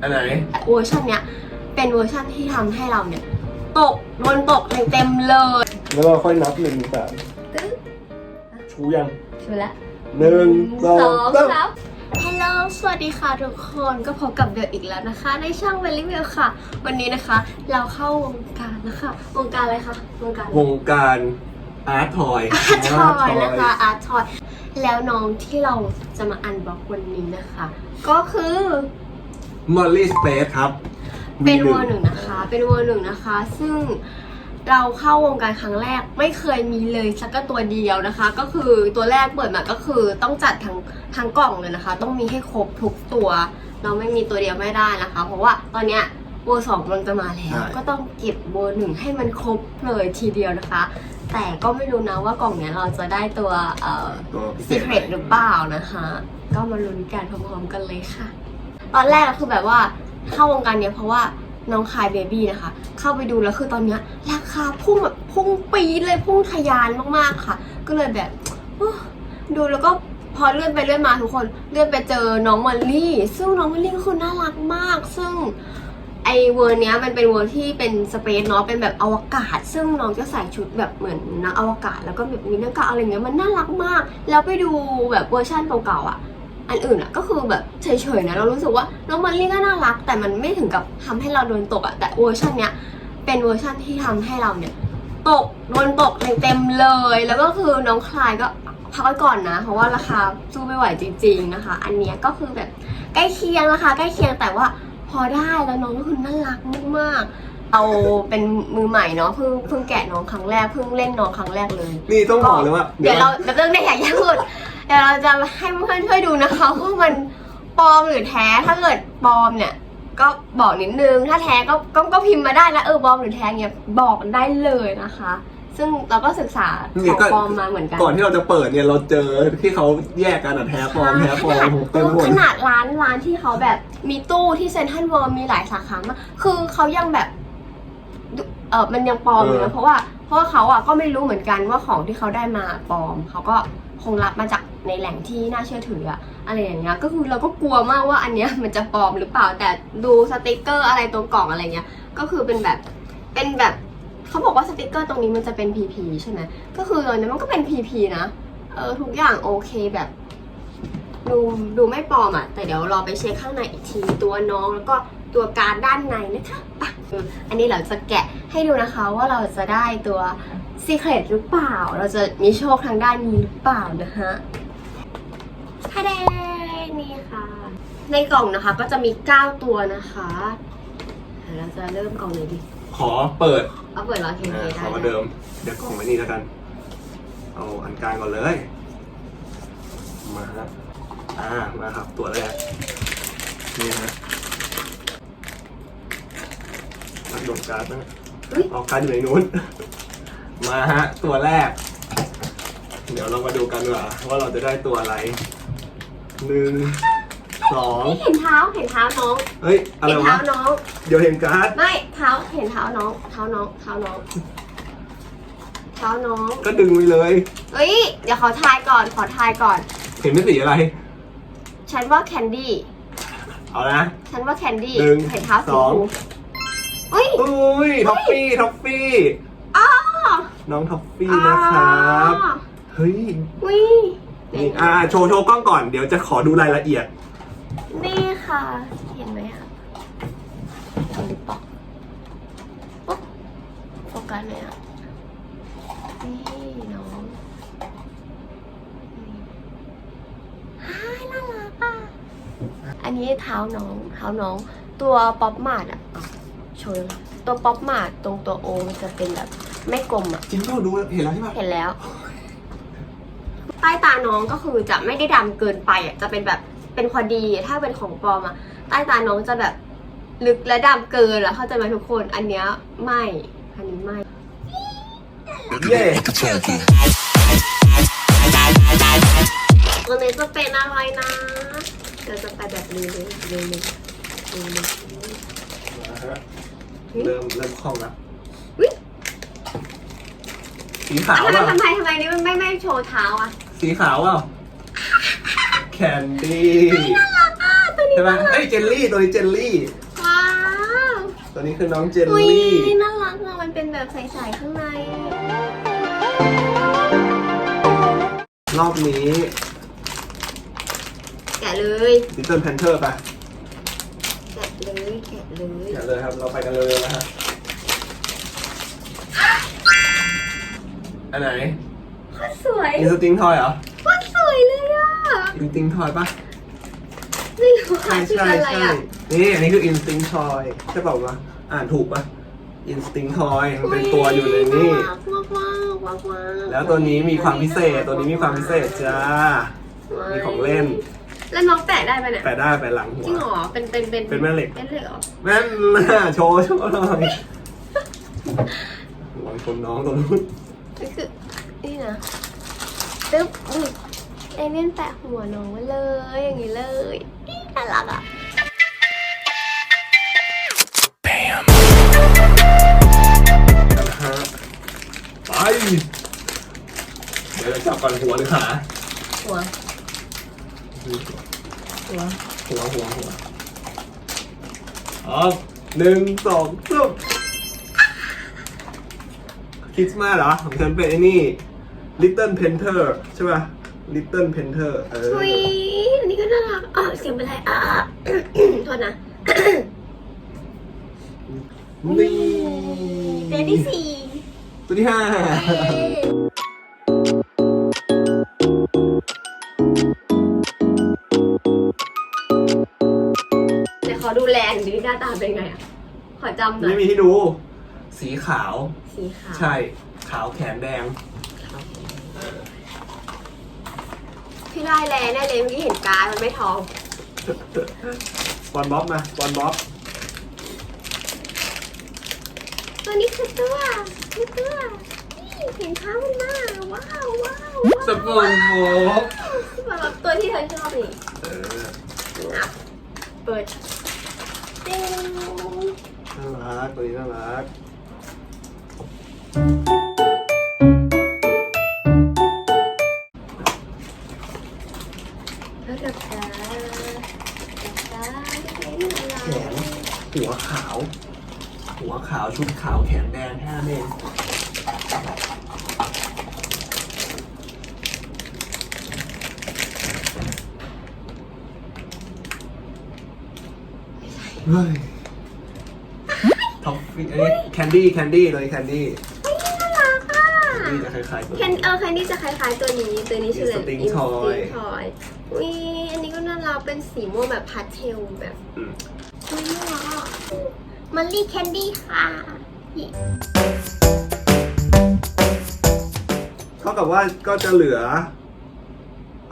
อันไหน เวอร์ชันเนี้ยเป็นเวอร์ชันที่ทำให้เราเนี่ย ตกโดนตกเต็มๆเลยแล้วเราค่อยนับหนึ่งสามชูยังช่วยละหนึ่งสองสามสามฮัลโหลสวัสดีค่ะทุกคนก็พบกับเดอะอีกแล้วนะคะ ในช่องเวลิวิวค่ะ วันนี้นะคะ เราเข้าวงการนะคะวงการอะไรคะวงการอะไรวงการอาร์ตทอยอาร์ตทอยนะคะอาร์ตทอย แล้วน้องที่เราจะมาอันบล็อกวันนี้นะคะ ก็คือ มอลลี่สเปซครับ เป็น V1 เวอร์หนึ่งนะคะ เป็นเวอร์หนึ่งนะคะ ซึ่งเราเข้าวงการครั้งแรกไม่เคยมีเลยสักก็ตัวเดียวนะคะ ก็คือตัวแรกเปิดมาก็คือต้องจัดทั้งทั้งกล่องเลยนะคะ ต้องมีให้ครบทุกตัว เราไม่มีตัวเดียวไม่ได้นะคะ เพราะว่าตอนเนี้ยเวอร์สองกำลังจะมาแล้ว ใช่ ก็ต้องเก็บเวอร์หนึ่งให้มันครบเลยทีเดียวนะคะ แต่ก็ไม่รู้นะว่ากล่องเนี้ยเราจะได้ตัวเอ่อ ตัวพิเศซีษเครตหรือเปล่านะคะ ก็มาลุ้นกันพร้อมๆกันเลยค่ะ ตอนแรกคือแบบว่าเข้าวงการเนี้ยเพราะว่าน้องคายเบบี้นะคะ เข้าไปดูแล้วคือตอนเนี้ยราคาพุ่งแบบพุ่งปีดเลยพุ่งทะยานมากๆค่ะ ก็เลยแบบดูแล้วก็พอเลื่อนไปเลื่อนมาทุกคนเลื่อนไปเจอน้องมอลลี่ ซึ่งน้องมอลลี่ก็คือน่ารักมาก ซึ่งไอเวอร์เนี้ยมันเป็นเวอร์ที่เป็นสเปซเนาะเป็นแบบอวกาศ ซึ่งน้องจะใส่ชุดแบบเหมือนนักอวกาศ แล้วก็แบบมีหน้ากากอะไรเงี้ยมันน่ารักมาก แล้วไปดูแบบเวอร์ชั่นเก่าๆอะ อันอื่นอะก็คือแบบเฉยๆนะเรารู้สึกว่าน้องมอลลี่ก็น่ารัก แต่มันไม่ถึงกับทำให้เราโดนตกอะแต่เวอร์ชันเนี้ยเป็นเวอร์ชันที่ทำให้เราเนี่ยตกโดนตกเต็มๆเลย แล้วก็คือน้องคลายก็พักไว้ก่อนนะ เพราะว่าราคาสู้ไม่ไหวจริง ๆนะคะ อันเนี้ยก็คือแบบใกล้เคียงนะคะ ใกล้เคียงแต่ว่าพอได้แล้วน้องก็คือน่ารักมากๆเอาเป็นมือใหม่เนาะเพิ่งเพิ่งแกะน้องครั้งแรกเพิ่งเล่นน้องครั้งแรกเลย นี่ต้องบอกเลยว่า เดี๋ยวเราเดี๋ยวเรื่องได้อย่าพูดเดี๋ยวเราจะให้เพื่อนๆช่วยดูนะคะว่ามันปลอมหรือแท้ถ้าเกิดปลอมเนี่ยก็บอกนิดนึง ถ้าแท้ก็ก็ก็พิมพ์มาได้นะเออปลอมหรือแท้เนี่ยบอกได้เลยนะคะ ซึ่งเราก็ศึกษาของปลอมมาเหมือนกันก่อนที่เราจะเปิดเนี่ยเราเจอที่เขาแยกกันอะแท้ปลอมแท้ปลอมโอ้โหเต็มหมดขนาดร้านร้านที่เขาแบบมีตู้ที่เซ็นทรัลเวิลด์มีหลายสาขามากคือเขายังแบบดูเออมันยังปลอมอยู่เอนะอเพราะว่าเพราะว่าเขาอะก็ไม่รู้เหมือนกันว่าของที่เขาได้มาปลอมเขาก็ คงรับมาจากในแหล่งที่น่าเชื่อถืออะอะไรอย่างเงี้ยก็คือเราก็กลัวมากว่าอันเนี้ยมันจะปลอมหรือเปล่าแต่ดูสติกเกอร์อะไรตรงกล่องอะไรเงี้ยก็คือเป็นแบบเป็นแบบเขาบอกว่าสติกเกอร์ตรงนี้มันจะเป็น PP ใช่ไหมก็คือตอนนี้มันก็เป็น PP นะเออทุกอย่างโอเคแบบดูดูไม่ปลอมอะแต่เดี๋ยวรอไปเช็คข้างในอีกทีตัวน้องแล้วก็ตัวการด้านในนะคะอันนี้เราจะแกะให้ดูนะคะว่าเราจะได้ตัว Secret หรือเปล่า เราจะมีโชคทางด้านนี้หรือเปล่านะฮะฮาเดนี่ค่ะ ในกล่องนะคะก็จะมี 9 ตัวนะคะเดี๋ยวเราจะเริ่มกล่องไหนดีขอเปิดเอาเปิดเหรอโอเคอ่าได้ขอมาเดิม เดี๋ยวกล่องไว้นี่แล้วกัน เอาอันกลางก่อนเลย มาฮะอ่า มาครับ ตัวแรก นี่ฮะนักโดดการ์ดนะเฮ้ยเอาการ์ดอยู่ในนู้น มาฮะ ตัวแรก เดี๋ยวเรามาดูกันว่าว่าเราจะได้ตัวอะไรหนึ่งสองเห็นเท้าเห็นเท้าน้องเฮ้ย อะไรเห็นเท้าวะน้อง เดี๋ยวเห็นการ์ดไม่เท้าเห็นเท้าน้อง เท้าน้องเท้าน้องเท้าน้องก็ดึงไปเลย เอ้ยเดี๋ยวขอทายก่อนขอทายก่อน เห็นเป็นสีอะไร ฉันว่าแคนดี้เอานะ ฉันว่าแคนดี้หนึ่งเห็นเท้าสีสอง ชมพูอุ้ย อุ้ยท็อฟฟี่ท็อฟฟี่อ้อ น้องท็อฟฟี่นะครับอ๋อเฮ้ยอุ้ยนี่อ่าโชว์โชว์กล้องก่อนเดี๋ยวจะขอดูรายละเอียด นี่ค่ะ เห็นไหมคะเห็นหรือเปล่าปุ๊บโฟกัสเลยอะนี่น้องนี่ฮ่ายน่ารักอะ อันนี้เท้าน้องเท้าน้อง ตัวป๊อปมาดอะอะโชว์เลยตัวป๊อปมาดตรงตัวโอมันจะเป็นแบบ ไม่กลมอะจริงเปล่าดูเห็นแล้วใช่ปะเห็นแล้ว ใต้ตาน้องก็คือจะไม่ได้ดำเกินไปอะจะเป็นแบบเป็นพอดี ถ้าเป็นของปลอมอะใต้ตาน้องจะแบบลึกและดำเกินแล้วเข้าใจไหมทุกคน อันเนี้ยไม่อันนี้ไม่ เย่ตัวนี้จะเป็นอะไรนะเดี๋ยวจะไปแบบเร็วๆเร็วๆเร็วๆเร็วมาฮะเริ่มเริ่มคล่องแล้วอุ๊ย สีๆขาวอะเปล่าทำไมทำไมนี่มันไม่ไม่โชว์เท้าอะสีขาวเปล่าแคนดี้น่ารักอะตัวนี้ช่ไหมเอ้ยเจลลี่ตัวนี้เจลลี่ ว้าวตัวนี้คือน้องเจลอุ้ยลี่ น่ารักอะมันเป็นแบบใสๆข้างในรอบนี้แกะเลยลิตเติ้ลแพนเทอร์ไปแกะเลยแกะเลยเดี๋ยวเลยครับเราไปกันเลยนะฮะ อันไหนโคตรสวยอินสติ้งทอยเหรอโคตรสวยเลยอะอินสติ้งทอยปะไม่รู้ค่ะชื่ออะไรอะนี่อันนี้คือ Instinct Toy ใช่เปล่าวะอ่านถูกปะ Instinct Toy มันเป็นตัวอยู่ในนี่ารักมากมากมากมากแล้วตัวนี้มีความพิเศษตัวนี้มีความพิเศษจ้ามีของเล่น แล้วน้องแตะได้ไหมเนี่ยแปะได้แปะหลังหัจริงวเหรอเป็นเป็นเป็นเป็นแม่เหล็กเป็นเหล็กเหรอแม่นน่ะโชว์โชว์หน่อยระวังชนน้องตรงนู้น นี่คือนี่นะตึ๊บอุ้ยเอเลี่ยนแตะหัวน้องไว้เลย อย่างนี้เลยน่ารักอะนะฮะไปเดี๋ยวจะจับก่อนหัวหรือขาหัว หัว หัวหัวหัวอ๋อหนึ่งสองสาม คริสต์มาสเหรอของฉันเป็นไอ้นี่ Little Painter ใช่ป่ะ Little Painter เอออุ้ยอันนี้ก็น่ารักอ๋อเสียงเป็นไรอะโทษนะนี่เดนที่สี่ตัวที่ห้าเดี๋ยวขอดูแลนดิหน้าตาเป็นไงอะ ขอจำหน่อไม่ยมีให้ดู สีขาว สีขาวใช่ขาวแขนแดง พี่ได้แลแน่เลยเมื่อกี้เห็นการดมันไม่ทอง บอลบ๊อบมาบอลบ๊อบตัวนี้คือตัวคือตัวนี่เห็นเท้ามันมากว้าวว้าวสปอนบ๊อบแบบตัวที่เธอชอบนี่เอองับเปิดเต้งน่ารักตัวนี้น่ารัก แล้วกับตากับตาแขนหัวขาว หัวขาวชุดขาวแขนแดงแค่นั้นเองเฮ้ยท็อฟฟี่เอันนี้แคนดี้แคนดี้ตัวนี้แคนดี้ เฮ้ยน่ารักอะ นี่จะคล้ายๆตัว แคนนี้เออแคนดี้จะคล้ายๆตัวนี้ ตัวนี้ชื่ออะไร Instinct Instinct Toy Toy อุ้ยอันนี้ก็น่ารักเป็นสีม่วงแบบพาสเทลแบบอืม อุ้ยน่ารักอะมันลี่แคนดี้ค่ะนี่เท่ากับว่าก็จะเหลือ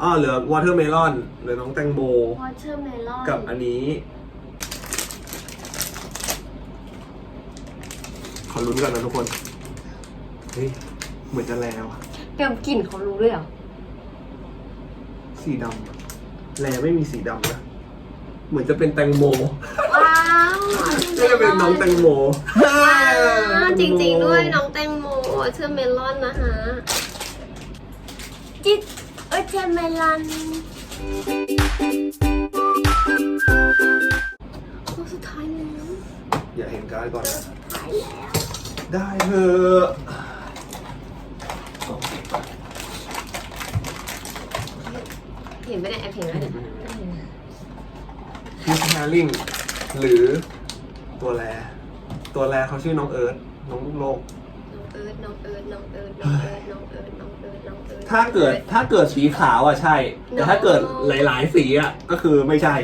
อ้อเหลือวอเ e อร์เมลอนเหลือน้องแตงโม วอเตอร์เมลอนกับอันนี้ ขอลุ้นก่อนนะทุกคน เฮ้ย เหมือนจะแล้วอะแกมกลิ่นเขารู้เลยเหรอสีดำอะแลไม่มีสีดำนะเหมือนจะเป็นแตงโมว้าวก็จะเป็นน้องแตงโมว้าวจริงๆด้วยน้องแตงโมวอเตอร์เมลอนนะคะจิตวอเตอร์เมลอนโค้งสุดท้ายแล้วอย่าเห็นการ์ดก่อนนะท้ายแล้วได้เถอะ เห็นไม่ได้แอบเห็นแล้วเนี่ยคิสแฮริงหรือตัวแรตัวแรเขาชื่อน้องเอิร์ธน้องลูกโลกน้องเอิร์ดน้องเอิร์ดน้องเอิร์ดน้องเอิร์ดน้องเอิร์ดน้องเอิร์ดน้องเอิร์ดถ้าเกิดถ้าเกิดสีขาวอะใช่ แต่ถ้าเกิดหลาย ๆ สีอะก็คือไม่ใช่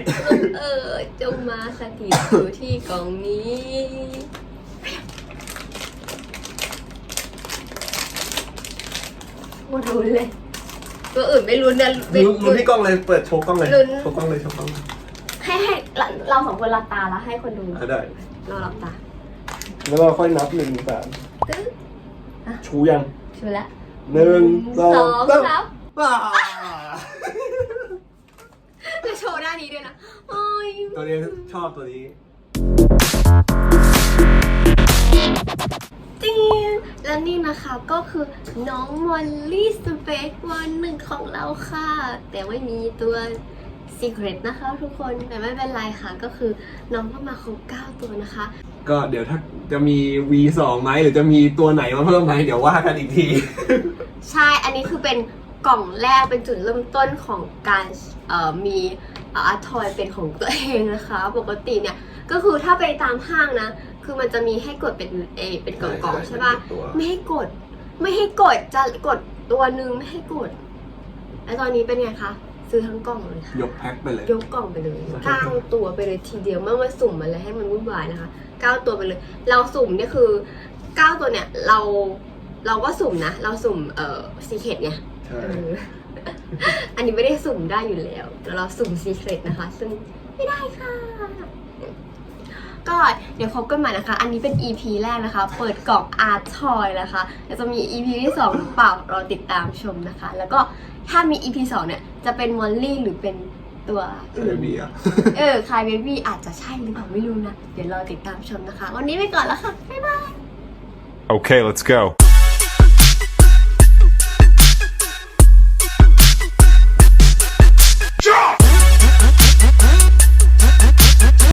เออจงมาสถิตอยู่ที่กล่องนี้โคตรลุ้นเลย ตัวอื่นไม่ลุ้นนะไม่ลุ้นลุ้นที่กล้องเลยเปิดโชว์กล้องเลยลุ้นโชว์กล้องเลยโชว์กล้องเลยให้ให้เราเราสองคนหลับตาแล้วให้คนดูอะได้ เราหลับตาแล้วเราค่อยนับหนึ่งสามตึ๊ดชูยังช่วยละหนึ่งสองสาสามมว้าจะโชว์ด้านนี้ด้วยนะโอ้ยตัวนี้ชอบตัวนี้ จริงและนี่นะคะก็คือน้องมอลลี่สเปซวันหนึ่งของเราค่ะ แต่ไม่มีตัวสีซีเครตนะคะทุกคนแต่ไม่เป็นไรค่ะก็คือน้องก็มาครบ9ตัวนะคะ ก็เดี๋ยวถ้าจะมี V2 ไหมหรือจะมีตัวไหนมาเพิ่มไหมเดี๋ยวว่ากันอีกที ใช่อันนี้คือเป็นกล่องแรกเป็นจุดเริ่มต้นของการเอ่อมีอาร์ทอยเป็นของตัวเองนะคะ ปกติเนี่ยก็คือถ้าไปตามห้างนะ คือมันจะมีให้กดเป็นเออเป็นกล่องๆใช่ปะตัวไม่ให้กด ไม่ให้กดจะกดตัวหนึ่งไม่ให้กดแล้วตอนนี้เป็นไงคะซื้อทั้งกล่องเลยค่ะยกแพ็คไปเลยยกกล่องไปเลยเก้าตัวไปเลยทีเดียวไม่มาสุ่มอะไรให้มันวุ่นวายนะคะเก้าตัวไปเลย เราสุ่มเนี่ยคือเก้าตัวเนี่ยเราเราก็สุ่มนะ เราสุ่มเอ่อซีเคดไงใช่เอออันนี้ไม่ได้สุ่มได้อยู่แล้วแต่เราสุ่มซีเครตนะคะ ซึ่งไม่ได้ค่ะ ก็เดี๋ยวพบกันใหม่นะคะ อันนี้เป็น EP แรกนะคะ เปิดกล่องอาร์ทอยนะคะเดี๋ยวจะมี EP ที่สองหรือเปล่ารอติดตามชมนะคะ แล้วก็ถ้ามี EP สองเนี่ยจะเป็นมอลลี่หรือเป็นตัวใช่อื่นเบียร์เออคายเบบี้อาจจะใช่หรือเปล่าไม่รู้นะ เดี๋ยวรอติดตามชมนะคะ วันนี้ไปก่อนแล้วค่ะ บ๊ายบาย Okay, let's go.